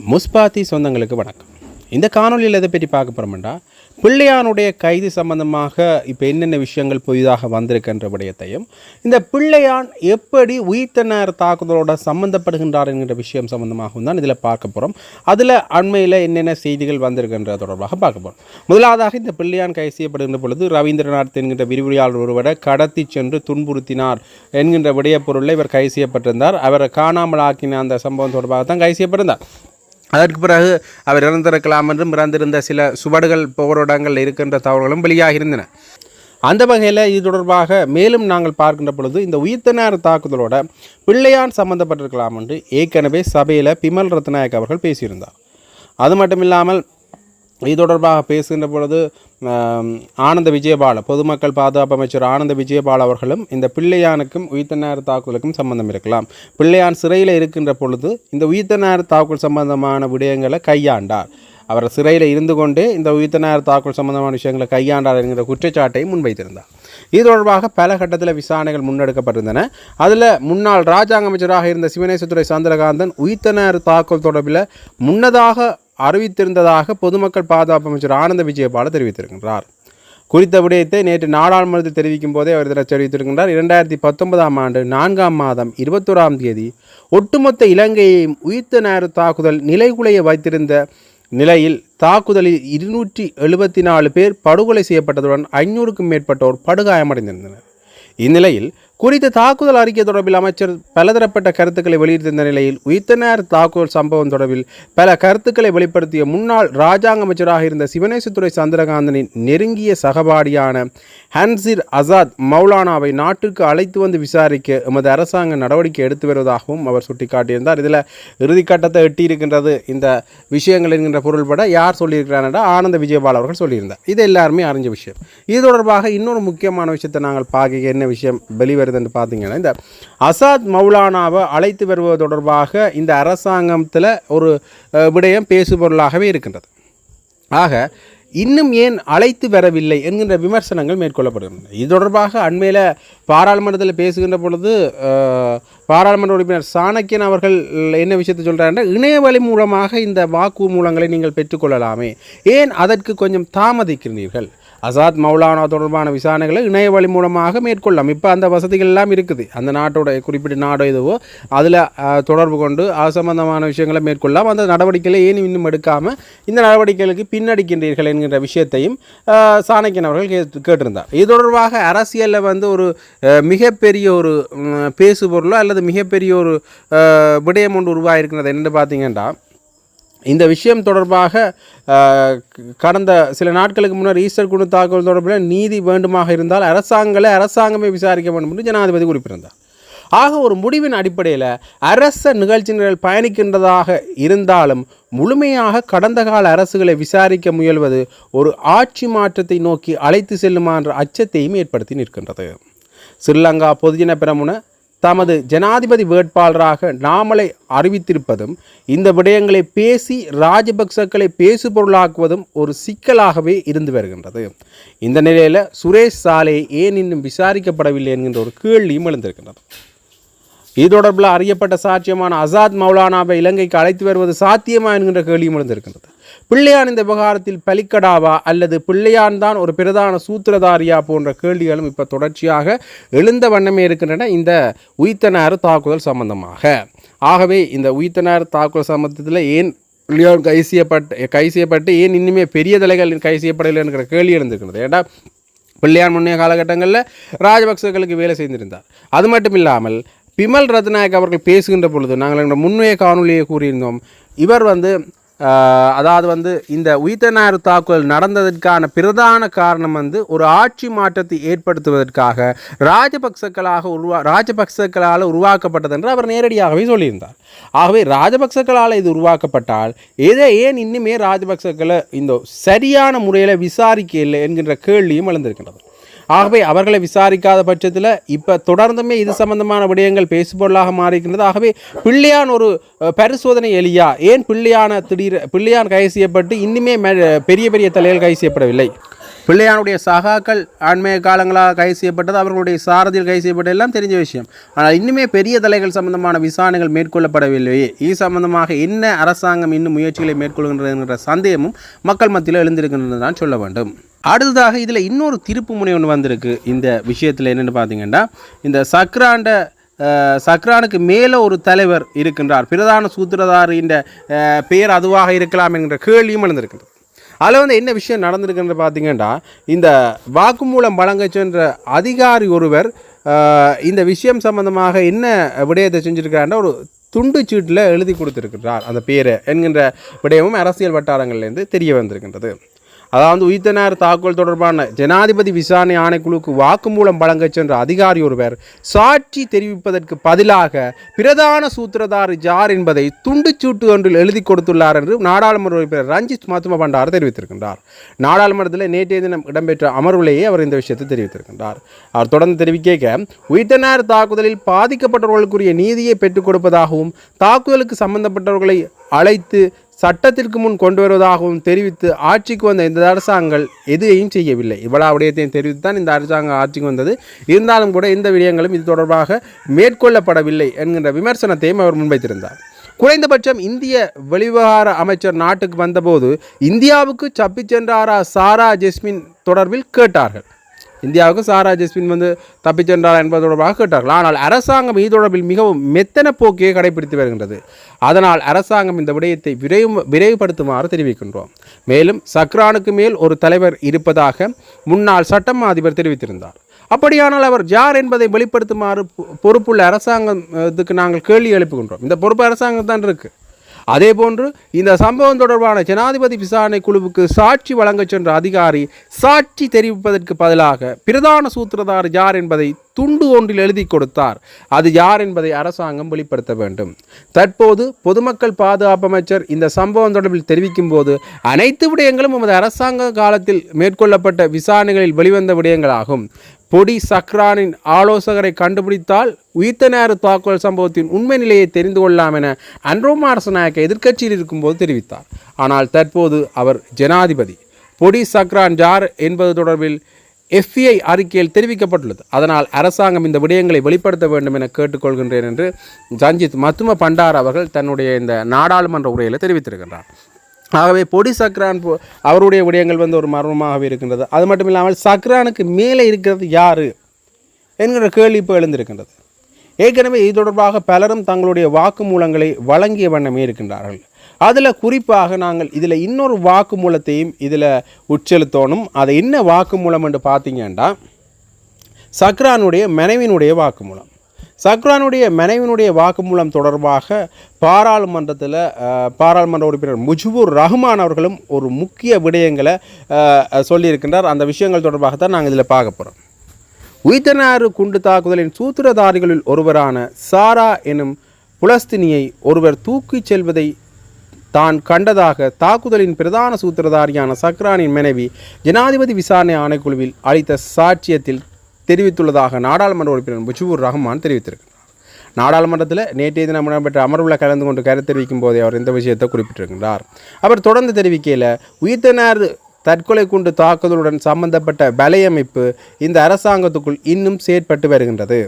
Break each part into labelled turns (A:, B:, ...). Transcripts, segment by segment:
A: முஸ்பாத்தி சொந்தங்களுக்கு வணக்கம். இந்த காணொலியில் எதை பற்றி பார்க்க போகிறோம்டா பிள்ளையானுடைய கைது சம்பந்தமாக இப்போ என்னென்ன விஷயங்கள் புதிதாக வந்திருக்கின்ற விடயத்தையும் இந்த பிள்ளையான் எப்படி உயிர்த்தனர் தாக்குதலோட சம்பந்தப்படுகின்றார் என்கிற விஷயம் சம்பந்தமாகவும் தான் இதில் பார்க்க போகிறோம் அதில் அண்மையில் என்னென்ன செய்திகள் வந்திருக்கின்ற தொடர்பாக பார்க்க போகிறோம் முதலாவதாக இந்த பிள்ளையான் கைது செய்யப்படுகின்ற பொழுது ரவீந்திரநாத் என்கின்ற விரிவுரையாளர் ஒருவரை கடத்தி சென்று துன்புறுத்தினார் என்கின்ற விடயப்பொருளில் இவர் கைது செய்யப்பட்டிருந்தார். அவரை காணாமல் ஆக்கின அந்த சம்பவம் தொடர்பாக தான் கைது செய்யப்பட்டிருந்தார். அதற்கு பிறகு அவர் இறந்திருக்கலாம் என்றும் இறந்திருந்த சில சுவடுகள் போரிடங்கள் இருக்கின்ற தகவல்களும் வெளியாகியிருந்தன. அந்த வகையில் இது தொடர்பாக மேலும் நாங்கள் பார்க்கின்ற பொழுது இந்த உயிர்த்தனார் தாக்குதலோட பிள்ளையான் சம்பந்தப்பட்டிருக்கலாம் என்று ஏற்கனவே சபையில் பிமல் ரத்நாயக் அவர்கள் பேசியிருந்தார். அது மட்டும் இல்லாமல் இது தொடர்பாக பேசுகின்ற பொழுது ஆனந்த விஜயபால பொதுமக்கள் பாதுகாப்பு அமைச்சர் ஆனந்த விஜயபால அவர்களும் இந்த பிள்ளையானுக்கும் உயிர்த்தனார் தாக்குதலுக்கும் சம்பந்தம் இருக்கலாம். பிள்ளையான் சிறையில் இருக்கின்ற பொழுது இந்த உயிர்த்தனார் தாக்குதல் சம்பந்தமான விடயங்களை கையாண்டார். அவர் சிறையில் இருந்து கொண்டே இந்த உயிர்த்தனார் தாக்குதல் சம்பந்தமான விஷயங்களை கையாண்டார் என்கிற குற்றச்சாட்டை முன்வைத்திருந்தார். இது தொடர்பாக பல கட்டத்தில் விசாரணைகள் முன்னெடுக்கப்பட்டிருந்தன. அதில் முன்னாள் ராஜாங்க அமைச்சராக இருந்த சிவனேசத்துறை சந்திரகாந்தன் உயிர்த்தனார் தாக்குதல் தொடர்பில் முன்னதாக அறிவித்திருந்ததாக பொதுமக்கள் பாதுகாப்பு அமைச்சர் ஆனந்த விஜயபால தெரிவித்திருக்கின்றார். குறித்த விடயத்தை நேற்று நாடாளுமன்றத்தில் தெரிவிக்கும் போதே அவர் இதனை தெரிவித்திருக்கின்றார். இரண்டாயிரத்தி பத்தொன்பதாம் ஆண்டு நான்காம் மாதம் இருபத்தோராம் தேதி ஒட்டுமொத்த இலங்கையையும் உயிர்த்த நேர தாக்குதல் நிலைகுலைய வைத்திருந்த நிலையில் தாக்குதலில் இருநூற்றி எழுபத்தி நாலு பேர் படுகொலை செய்யப்பட்டதுடன் ஐநூறுக்கும் மேற்பட்டோர் படுகாயமடைந்திருந்தனர். இந்நிலையில் குறித்த தாக்குதல் அறிக்கை தொடர்பில் அமைச்சர் பலதரப்பட்ட கருத்துக்களை வெளியிட்டிருந்த நிலையில் உயிர்த்தனர் தாக்குதல் சம்பவம் தொடர்பில் பல கருத்துக்களை வெளிப்படுத்திய முன்னாள் ராஜாங்க அமைச்சராக இருந்த சிவனேசத்துறை சந்திரகாந்தனின் நெருங்கிய சகபாடியான ஹன்சிர் அசாத் மௌலானாவை நாட்டுக்கு அழைத்து வந்து விசாரிக்க எமது அரசாங்கம் நடவடிக்கை எடுத்து வருவதாகவும் அவர் சுட்டிக்காட்டியிருந்தார். இதில் இறுதிக்கட்டத்தை எட்டியிருக்கின்றது இந்த விஷயங்கள் என்கின்ற பொருள்பட யார் சொல்லியிருக்கிறார்னா ஆனந்த விஜயபால் அவர்கள் சொல்லியிருந்தார். இது எல்லாருமே அறிஞ்ச விஷயம். இது தொடர்பாக இன்னொரு முக்கியமான விஷயத்தை நாங்கள் பார்க்க என்ன விஷயம்? வருதுன்னு பார்த்தீங்கன்னா இந்த அசாத் மௌலானாவை அழைத்து வருவது தொடர்பாக இந்த அரசாங்கத்தில் ஒரு விடயம் பேசுபொருளாகவே இருக்கின்றது. ஆக இன்னும் ஏன் அழைத்து வரவில்லை என்கின்ற விமர்சனங்கள் மேற்கொள்ளப்படுகின்றன. இது தொடர்பாக அண்மையில் பாராளுமன்றத்தில் பேசுகின்ற பொழுது பாராளுமன்ற உறுப்பினர் சாணக்கியன் அவர்கள் என்ன விஷயத்தை சொல்கிறாருன்னா இணையவழி மூலமாக இந்த வாக்கு மூலங்களை நீங்கள் பெற்றுக்கொள்ளலாமே. ஏன் அதற்கு கொஞ்சம் தாமதிக்கிறீர்கள்? அசாத் மௌலானா தொடர்பான விசாரணைகளை இணைய வழி மூலமாக மேற்கொள்ளலாம். இப்போ அந்த வசதிகள் எல்லாம் இருக்குது. அந்த நாட்டோட குறிப்பிட்ட நாடோ எதுவோ அதில் தொடர்பு கொண்டு அது சம்பந்தமான விஷயங்களை மேற்கொள்ளலாம். அந்த நடவடிக்கைகளை ஏன் இன்னும் எடுக்காமல் இந்த நடவடிக்கைகளுக்கு பின்னடிக்கின்றீர்கள் என்கின்ற விஷயத்தையும் சாணக்கியன் அவர்கள் கேட்டு கேட்டிருந்தார். இது தொடர்பாக அரசியலில் வந்து ஒரு மிகப்பெரிய ஒரு பேசுபொருளோ அல்லது மிகப்பெரிய ஒரு விடயம் ஒன்று உருவாகிருக்கிறது என்னென்னு பார்த்தீங்கன்னா இந்த விஷயம் தொடர்பாக கடந்த சில நாட்களுக்கு முன்னர் ஈஸ்டர் குழு தாக்குதல் தொடர்பில் நீதி வேண்டுமாக இருந்தால் அரசாங்கங்களை அரசாங்கமே விசாரிக்க வேண்டும் என்று ஜனாதிபதி குறிப்பிட்டிருந்தார். ஆக ஒரு முடிவின் அடிப்படையில் அரச நிகழ்ச்சிகள் பயணிக்கின்றதாக இருந்தாலும் முழுமையாக கடந்த கால அரசுகளை விசாரிக்க முயல்வது ஒரு ஆட்சி மாற்றத்தை நோக்கி அழைத்து செல்லுமா என்ற அச்சத்தையும் ஏற்படுத்தி நிற்கின்றது. ஸ்ரீலங்கா பொதுஜன பிரமுன தமது ஜனாதிபதி வேட்பாளராக நாமலை அறிவித்திருப்பதும் இந்த விடயங்களை பேசி ராஜபக்சக்களை பேசுபொருளாக்குவதும் ஒரு சிக்கலாகவே இருந்து வருகின்றது. இந்த நிலையில் சுரேஷ் சாலை ஏன் இன்னும் விசாரிக்கப்படவில்லை என்கின்ற ஒரு கேள்வியும் எழுந்திருக்கின்றது. இது தொடர்பில் அறியப்பட்ட சாட்சியமான அசாத் மௌலானாவை இலங்கைக்கு அழைத்து வருவது சாத்தியமா என்கின்ற கேள்வியும் எழுந்திருக்கின்றது. பிள்ளையான் இந்த விவகாரத்தில் பலிக்கடாவா அல்லது பிள்ளையான் தான் ஒரு பிரதான சூத்திரதாரியா போன்ற கேள்விகளும் இப்போ தொடர்ச்சியாக எழுந்த வண்ணமே இருக்கின்றன. இந்த உயிர்த்தனார் தாக்குதல் சம்பந்தமாக. ஆகவே இந்த உயிர்த்தனார் தாக்குதல் சம்பந்தத்தில் ஏன் பிள்ளையான் கை செய்யப்பட்ட கை செய்யப்பட்டு ஏன் இன்னுமே பெரிய தலைகள் கை செய்யப்படவில்லை என்கிற கேள்வி எழுந்திருக்கிறது ஏன்னா பிள்ளையான் முன்னைய காலகட்டங்களில் ராஜபக்சர்களுக்கு வேலை செய்திருந்தார். அது மட்டும் இல்லாமல் பிமல் ரத்நாயக் அவர்கள் பேசுகின்ற பொழுது நாங்கள் எங்கள் முன்னைய காணொலியை கூறியிருந்தோம். இவர் வந்து அதாவது வந்து இந்த உயிர்த்தநாயர் தாக்குதல் நடந்ததற்கான பிரதான காரணம் வந்து ஒரு ஆட்சி மாற்றத்தை ஏற்படுத்துவதற்காக ராஜபக்சக்களாக உருவா ராஜபக்சக்களால் உருவாக்கப்பட்டது என்று அவர் நேரடியாகவே சொல்லியிருந்தார். ஆகவே ராஜபக்சக்களால் இது உருவாக்கப்பட்டால் எதை ஏன் இன்னுமே ராஜபக்சக்களை இந்த சரியான முறையில் விசாரிக்க இல்லை என்கின்ற கேள்வியும் எழுந்திருக்கின்றது. ஆகவே அவர்களை விசாரிக்காத பட்சத்தில் இப்போ தொடர்ந்துமே இது சம்பந்தமான விடயங்கள் பேசுபொருளாக மாறிக்கின்றது ஆகவே பிள்ளையான் ஒரு பரிசோதனை எலியா? ஏன் பிள்ளையான திடீர் பிள்ளையான் கைது செய்யப்பட்டு இன்னுமே பெரிய பெரிய தலைகள் கைது செய்யப்படவில்லை? பிள்ளையானுடைய சகாக்கள் ஆண்மைய காலங்களாக கைது செய்யப்பட்டது அவர்களுடைய சாரதியில் கைது செய்யப்பட்டது எல்லாம் தெரிஞ்ச விஷயம். ஆனால் இன்னுமே பெரிய தலைகள் சம்பந்தமான விசாரணைகள் மேற்கொள்ளப்படவில்லையே இது சம்பந்தமாக என்ன அரசாங்கம் இன்னும் முயற்சிகளை மேற்கொள்கின்றது என்கிற சந்தேகமும் மக்கள் மத்தியில் எழுந்திருக்கின்றது தான் சொல்ல வேண்டும். அடுத்ததாக இதில் இன்னொரு திருப்பு முனை ஒன்று வந்திருக்கு. இந்த விஷயத்தில் என்னென்னு பார்த்தீங்கன்னா இந்த சக்ராண்ட சக்ரானுக்கு மேலே ஒரு தலைவர் இருக்கின்றார். பிரதான சூத்திரதாரின் இந்த பெயர் அதுவாக இருக்கலாம் என்கிற கேள்வியும் எழுந்திருக்கின்றது. அதில் வந்து என்ன விஷயம் நடந்திருக்குன்னு பார்த்தீங்கன்னா இந்த வாக்குமூலம் வழங்க சென்ற அதிகாரி ஒருவர் இந்த விஷயம் சம்பந்தமாக என்ன விடயத்தை செஞ்சுருக்கிறாருன்னா ஒரு துண்டு சீட்டில் எழுதி கொடுத்துருக்கிறார் அந்த பேரை என்கின்ற விடயமும் அரசியல் வட்டாரங்கள்லேருந்து தெரிய வந்திருக்கின்றது. அதாவது உயிர்த்தனார் தாக்குதல் தொடர்பான ஜனாதிபதி விசாரணை ஆணைக்குழுக்கு வாக்குமூலம் வழங்கச் சென்ற அதிகாரி ஒருவர் சாட்சி தெரிவிப்பதற்கு பதிலாக பிரதான சூத்திரதார் ஜார் என்பதை துண்டுச்சூட்டு ஒன்றில் எழுதி கொடுத்துள்ளார் என்று நாடாளுமன்ற உறுப்பினர் ரஞ்சித் மாத்தும பண்டார் தெரிவித்திருக்கின்றார். நாடாளுமன்றத்தில் நேற்றைய தினம் இடம்பெற்ற அமர்விலேயே அவர் இந்த விஷயத்தை தெரிவித்திருக்கின்றார். அவர் தொடர்ந்து தெரிவிக்க உயிர்த்தனார் தாக்குதலில் பாதிக்கப்பட்டவர்களுக்குரிய நீதியை பெற்றுக் கொடுப்பதாகவும் தாக்குதலுக்கு சம்பந்தப்பட்டவர்களை அழைத்து சட்டத்திற்கு முன் கொண்டு வருவதாகவும் தெரிவித்து ஆட்சிக்கு வந்த இந்த அரசாங்கங்கள் எதையும் செய்யவில்லை. இவ்வளவு விடயத்தையும் தெரிவித்து தான் இந்த அரசாங்கம் ஆட்சிக்கு வந்தது. இருந்தாலும் கூட இந்த விடயங்களும் இது தொடர்பாக மேற்கொள்ளப்படவில்லை என்கின்ற விமர்சனத்தையும் அவர் முன்வைத்திருந்தார். குறைந்தபட்சம் இந்திய வெளிவிவகார அமைச்சர் நாட்டுக்கு வந்தபோது இந்தியாவுக்கு தப்பிச் சென்றாரா சாரா ஜெஸ்மின் தொடர்பில் கேட்டார்கள். இந்தியாவுக்கு சாரா ஜெஸ்மின் வந்து தப்பிச் சென்றார் என்பது தொடர்பாக கேட்டார்கள். ஆனால் அரசாங்கம் இது தொடர்பில் மிகவும் மெத்தன போக்கையை கடைபிடித்து வருகின்றது. அதனால் அரசாங்கம் இந்த விடயத்தை விரைவு விரைவுபடுத்துமாறு தெரிவிக்கின்றோம். மேலும் சக்ரானுக்கு மேல் ஒரு தலைவர் இருப்பதாக முன்னாள் சட்டமா அதிபர் தெரிவித்திருந்தார். அப்படியானால் அவர் யார் என்பதை வெளிப்படுத்துமாறு பொ- பொறுப்புள்ள அரசாங்கத்துக்கு நாங்கள் கேள்வி எழுப்புகின்றோம். இந்த பொறுப்பு அரசாங்கம் தான் இருக்குது அதே போன்று இந்த சம்பவம் தொடர்பான ஜனாதிபதி விசாரணை குழுவுக்கு சாட்சி வழங்கச் சென்ற அதிகாரி சாட்சி தெரிவிப்பதற்கு பதிலாக பிரதான சூத்திரதார் யார் என்பதை துண்டு ஒன்றில் எழுதி கொடுத்தார். அது யார் என்பதை அரசாங்கம் வெளிப்படுத்த வேண்டும். தற்போது பொதுமக்கள் பாதுகாப்பு அமைச்சர் இந்த சம்பவம் தொடர்பில் தெரிவிக்கும் போது அனைத்து விடயங்களும் நமது அரசாங்க காலத்தில் மேற்கொள்ளப்பட்ட விசாரணைகளில் வெளிவந்த விடயங்களாகும் பொடி சக்ரானின் ஆலோசகரை கண்டுபிடித்தால் உயிர்த்த நேர தாக்குதல் சம்பவத்தின் உண்மை நிலையை தெரிந்து கொள்ளலாம் என அன்ரோமா அரசநாயக்க எதிர்க்கட்சியில் இருக்கும்போது தெரிவித்தார். ஆனால் தற்போது அவர் ஜனாதிபதி. பொடி சக்ரான் ஜார் என்பது தொடர்பில் எஃபிஐ அறிக்கையில் தெரிவிக்கப்பட்டுள்ளது. அதனால் அரசாங்கம் இந்த விடயங்களை வெளிப்படுத்த வேண்டும் என கேட்டுக்கொள்கின்றேன் என்று சஞ்சித் மத்தும பண்டார் அவர்கள் தன்னுடைய இந்த நாடாளுமன்ற உரையில் தெரிவித்திருக்கின்றார். ஆகவே பொடி சக்ரான் போ- அவருடைய விடயங்கள் வந்து ஒரு மர்மமாகவே இருக்கின்றது. அது மட்டும் இல்லாமல் சக்ரானுக்கு மேலே இருக்கிறது யார்? என்கிற கேள்வி இப்போ எழுந்திருக்கின்றது. ஏற்கனவே இது தொடர்பாக பலரும் தங்களுடைய வாக்குமூலங்களை வழங்கிய வண்ணமே இருக்கின்றார்கள். அதில் குறிப்பாக நாங்கள் இதில் இன்னொரு வாக்குமூலத்தையும் இதில் உட்செலுத்தணும். அது என்ன வாக்குமூலம் என்று பார்த்தீங்கன்னா சக்ரானுடைய மனைவினுடைய வாக்குமூலம். சக்ரானுடைய மனைவினுடைய வாக்குமூலம் தொடர்பாக பாராளுமன்றத்தில் பாராளுமன்ற உறுப்பினர் முஜிபுர் ரஹ்மான் அவர்களும் ஒரு முக்கிய விடயங்களை சொல்லியிருக்கின்றார். அந்த விஷயங்கள் தொடர்பாக தான் நாங்கள் இதில் பார்க்க போகிறோம் உயிர்த்தனாறு குண்டு தாக்குதலின் சூத்திரதாரிகளில் ஒருவரான சாரா எனும் புலஸ்தினியை ஒருவர் தூக்கிச் செல்வதை தான் கண்டதாக தாக்குதலின் பிரதான சூத்திரதாரியான சக்ரானின் மனைவி ஜனாதிபதி விசாரணை ஆணைக்குழுவில் அளித்த சாட்சியத்தில் தெரிவித்துள்ளதாக நாடாளுமன்ற உறுப்பினர் முஜிபுர் ரஹ்மான் தெரிவித்திருக்கிறார். நாடாளுமன்றத்தில் நேற்றைய தினம் இடம்பெற்ற அமர்வில் கலந்து கொண்டு கருத்து தெரிவிக்கும் போதே அவர் இந்த விஷயத்தை குறிப்பிட்டிருக்கிறார். அவர் தொடர்ந்து தெரிவிக்கையில் உயிர்த்தனார் தற்கொலை குண்டு தாக்குதலுடன் சம்பந்தப்பட்ட வலையமைப்பு இந்த அரசாங்கத்துக்குள் இன்னும் செயற்பட்டு வருகின்றது.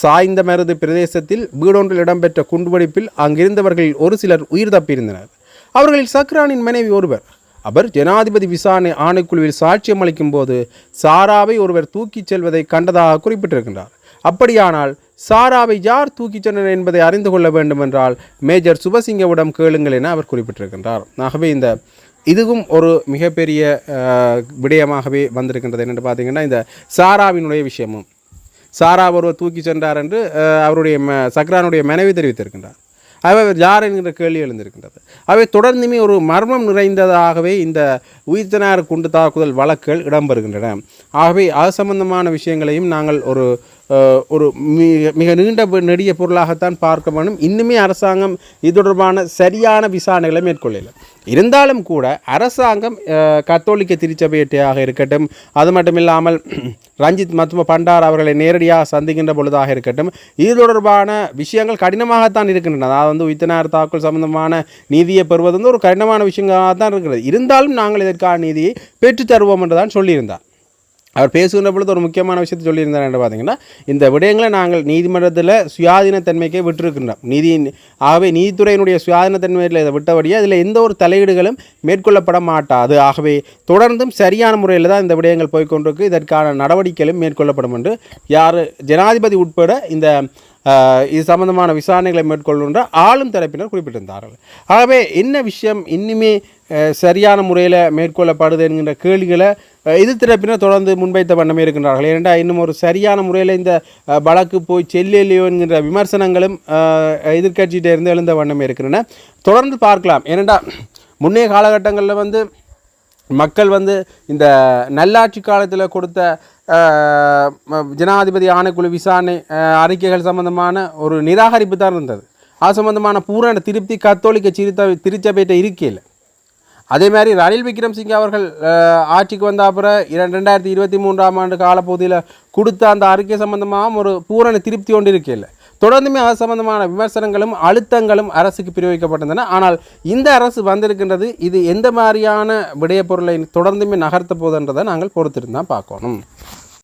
A: சாய்ந்த மருது பிரதேசத்தில் வீடொன்றில் இடம்பெற்ற குண்டுவெடிப்பில் அங்கிருந்தவர்களில் ஒரு சிலர் உயிர் தப்பியிருந்தனர். அவர்களில் சக்ரானின் மனைவி ஒருவர். அவர் ஜனாதிபதி விசாரணை ஆணைக்குழுவில் சாட்சியம் அளிக்கும் போது சாராவை ஒருவர் தூக்கிச் செல்வதை கண்டதாக குறிப்பிட்டிருக்கின்றார். அப்படியானால் சாராவை யார் தூக்கிச் சென்றனர் என்பதை அறிந்து கொள்ள வேண்டுமென்றால் மேஜர் சுபசிங்கவிடம் கேளுங்கள் என அவர் குறிப்பிட்டிருக்கின்றார். ஆகவே இந்த இதுவும் ஒரு மிகப்பெரிய விடயமாகவே வந்திருக்கின்றது. என்னென்னு பார்த்தீங்கன்னா இந்த சாராவினுடைய விஷயமும். சாரா ஒருவர் தூக்கி சென்றார் என்று அவருடைய ம சக்ரானுடைய மனைவி தெரிவித்திருக்கின்றார். அவை யார் என்கிற கேள்வி எழுந்திருக்கின்றது. அவை தொடர்ந்துமே ஒரு மர்மம் நிறைந்ததாகவே இந்த உயிர்த்தனார் குண்டு தாக்குதல் வழக்குகள் இடம்பெறுகின்றன. ஆகவே அது சம்பந்தமான விஷயங்களையும் நாங்கள் ஒரு ஒரு மிக மிக நீண்ட நெடிய பொருளாகத்தான் பார்க்க வேண்டும். இன்னுமே அரசாங்கம் இது தொடர்பான சரியான விசாரணைகளை மேற்கொள்ளல. இருந்தாலும் கூட அரசாங்கம் கத்தோலிக்க திருச்சபையட்டையாக இருக்கட்டும் அது மட்டும் இல்லாமல் ரஞ்சித் மத்தும பண்டார் அவர்களை நேரடியாக சந்திக்கின்ற பொழுதாக இருக்கட்டும் இது தொடர்பான விஷயங்கள் கடினமாகத்தான் இருக்கின்றன. அதாவது வந்து உயிர்த்தனார் தாக்கல் சம்பந்தமான நீதியை பெறுவது வந்து ஒரு கடினமான விஷயங்களாக தான் இருக்கிறது. இருந்தாலும் நாங்கள் இதற்கான நீதியை பெற்றுத் தருவோம் என்று தான் சொல்லியிருந்தார். அவர் பேசுகின்ற பொழுது ஒரு முக்கியமான விஷயத்தை சொல்லியிருந்தார் என்று பார்த்தீங்கன்னா இந்த விடயங்களை நாங்கள் நீதிமன்றத்தில் சுயாதீனத்தன்மைக்கே விட்டிருக்கின்றோம். நீதி ஆகவே நீதித்துறையினுடைய சுயாதீனத்தன்மையில் இதை விட்டபடியே அதில் எந்த ஒரு தலையீடுகளும் மேற்கொள்ளப்பட மாட்டாது. ஆகவே தொடர்ந்தும் சரியான முறையில் தான் இந்த விடயங்கள் போய்கொண்டிருக்கு இதற்கான நடவடிக்கைகளும் மேற்கொள்ளப்படும் என்று யார் ஜனாதிபதி உட்பட இந்த இது சம்பந்தமான விசாரணைகளை மேற்கொள்ளுன்ற ஆளும் தரப்பினர் குறிப்பிட்டிருந்தார்கள். ஆகவே என்ன விஷயம் இன்னுமே சரியான முறையில் மேற்கொள்ளப்படுது என்கின்ற கேள்விகளை எதிர் தரப்பினர் தொடர்ந்து முன்வைத்த வண்ணமே இருக்கின்றார்கள். ஏனென்றால் இன்னும் ஒரு சரியான முறையில் இந்த வழக்கு போய் செல்லலையோ என்கின்ற விமர்சனங்களும் எதிர்கட்சியிட்ட இருந்து எழுந்த வண்ணமே இருக்கின்றன. தொடர்ந்து பார்க்கலாம். ஏனென்றால் முன்னைய காலகட்டங்களில் வந்து மக்கள் வந்து இந்த நல்லாட்சி காலத்தில் கொடுத்த ஜனாதிபதி ஆணைக்குழு விசாரணை அறிக்கைகள் சம்பந்தமான ஒரு நிராகரிப்பு தான் இருந்தது. அது சம்பந்தமான பூரண திருப்தி கத்தோலிக்க சிறுத்த திருச்சபையிட்ட இருக்கையில். அதே மாதிரி ரணில் விக்ரம்சிங்கே அவர்கள் ஆட்சிக்கு வந்த அப்புறம் இரண்டு ரெண்டாயிரத்தி இருபத்தி மூன்றாம் ஆண்டு காலப்பகுதியில் கொடுத்த அந்த அறிக்கை சம்பந்தமாக ஒரு பூரண திருப்தி ஒன்று இருக்கையில். தொடர்ந்துமே அது சம்பந்தமான விமர்சனங்களும் அழுத்தங்களும் அரசுக்கு பிரயோகிக்கப்பட்டிருந்தன. ஆனால் இந்த அரசு வந்திருக்கின்றது இது எந்த மாதிரியான விடயப்பொருளை தொடர்ந்துமே நகர்த்த போகுதுன்றதை நாங்கள் பொறுத்திருந்தான் பார்க்கணும்.